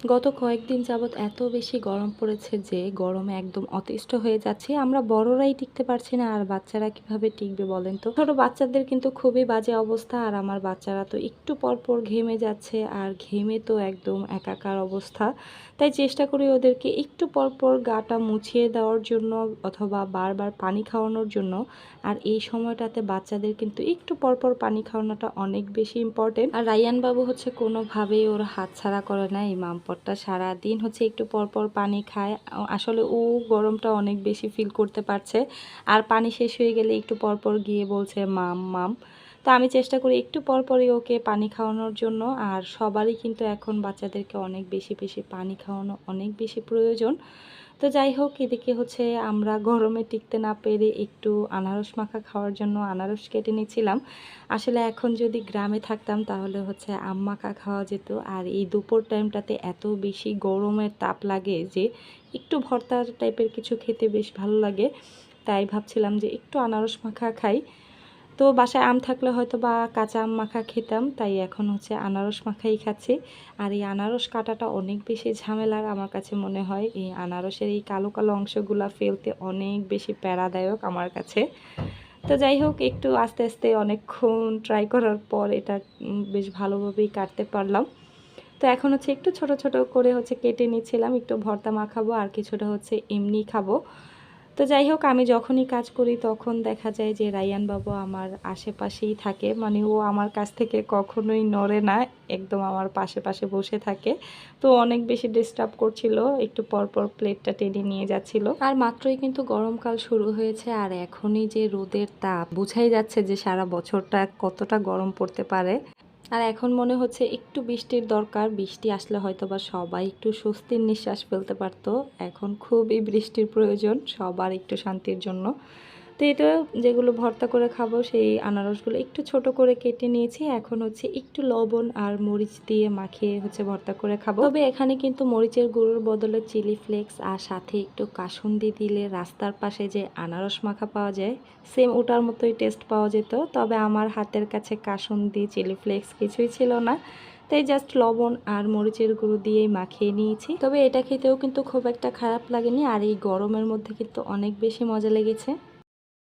গত কয়েকদিন যাবৎ এত বেশি গরম পড়েছে যে গরমে একদম অতিষ্ঠ হয়ে যাচ্ছে। আমরা বড়রাই টিকতে পারছি না, আর বাচ্চারা কীভাবে টিকবে বলেন তো? ছোট বাচ্চাদের কিন্তু খুবই বাজে অবস্থা, আর আমার বাচ্চারা তো একটু পর পর ঘেমে যাচ্ছে, আর ঘেমে তো একদম একাকার অবস্থা। তাই চেষ্টা করি ওদেরকে একটু পর পর গাটা মুছিয়ে দেওয়ার জন্য অথবা বারবার পানি খাওয়ানোর জন্য। আর এই সময়টাতে বাচ্চাদের কিন্তু একটু পর পর পানি খাওয়ানোটা অনেক বেশি ইম্পর্টেন্ট আর রায়ান বাবু হচ্ছে কোনোভাবেই ওর হাত ছাড়া করে না, এই মামপটটা সারা দিন হচ্ছে একটু পর পর পানি খায়। আসলে ও গরমটা অনেক বেশি ফিল করতে পারছে। আর পানি শেষ হয়ে গেলে একটু পরপর পর গিয়ে বলছে, মাম মাম। তো আমি চেষ্টা করি একটু পর পরই ওকে পানি খাওয়ানোর জন্য। আর সবারই কিন্তু এখন বাচ্চাদেরকে অনেক বেশি বেশি পানি খাওয়ানো অনেক বেশি প্রয়োজন। তো যাই হোক, এদিকে হচ্ছে আমরা গরমে টিকতে না পেরে একটু আনারস মাখা খাওয়ার জন্য আনারস কেটে নিয়েছিলাম। আসলে এখন যদি গ্রামে থাকতাম তাহলে হচ্ছে আম মাখা খাওয়া যেত। আর এই দুপুর টাইমটাতে এত বেশি গরমের তাপ লাগে যে একটু ভর্তা টাইপের কিছু খেতে বেশ ভালো লাগে। তাই ভাবছিলাম যে একটু আনারস মাখা খাই। তো বাসায় আম থাকলে হয়তো বা কাঁচা আম মাখা খেতাম, তাই এখন হচ্ছে আনারস মাখাই খাচ্ছি। আর এই আনারস কাটাটা অনেক বেশি ঝামেলার আমার কাছে মনে হয়। এই আনারসের এই কালো কালো অংশগুলা ফেলতে অনেক বেশি প্যারাদায়ক আমার কাছে। তো যাই হোক, একটু আস্তে আস্তে অনেকক্ষণ ট্রাই করার পর এটা বেশ ভালোভাবেই কাটতে পারলাম। তো এখন হচ্ছে একটু ছোট ছোট করে হচ্ছে কেটে নিচ্ছিলাম, একটু ভর্তা মাখাবো আর কিছুটা হচ্ছে এমনি খাব। তো যাই হোক, আমি যখনই কাজ করি তখন দেখা যায় যে রায়ান বাবু আমার আশেপাশেই থাকে। মানে ও আমার কাছ থেকে কখনোই নড়ে না, একদম আমার পাশে পাশে বসে থাকে। তো অনেক বেশি ডিস্টার্ব করছিল, একটু পর পর প্লেটটা টেনে নিয়ে যাচ্ছিল। আর মাত্রই কিন্তু গরমকাল শুরু হয়েছে আর এখনই যে রোদের তাপ, বোঝাই যাচ্ছে যে সারা বছরটা কতটা গরম পড়তে পারে। আর এখন মনে হচ্ছে একটু বৃষ্টির দরকার, বৃষ্টি আসলে হয়তো বা সবাই একটু স্বস্তির নিঃশ্বাস ফেলতে পারতো। এখন খুবই বৃষ্টির প্রয়োজন, সবার একটু শান্তির জন্য। তো এটা যেগুলো ভর্তা করে খাব, সেই আনারসগুলো একটু ছোট করে কেটে নিয়েছি। এখন হচ্ছে একটু লবণ আর মরিচ দিয়ে মাখিয়ে হচ্ছে ভর্তা করে খাব। তবে এখানে কিন্তু মরিচের গুঁড়োর বদলে চিলি ফ্লেক্স আর সাথে একটু কাসুন্দি দিলে রাস্তার পাশে যে আনারস মাখা পাওয়া যায়, সেম ওটার মতোই টেস্ট পাওয়া যেত। তবে আমার হাতের কাছে কাসুন্দি, চিলি ফ্লেক্স কিছুই ছিল না। তাই জাস্ট লবণ আর মরিচের গুঁড়ো দিয়েই মাখিয়ে নিয়েছি। তবে এটা খেতেও কিন্তু খুব একটা খারাপ লাগেনি, আর এই গরমের মধ্যে কিন্তু অনেক বেশি মজা লেগেছে।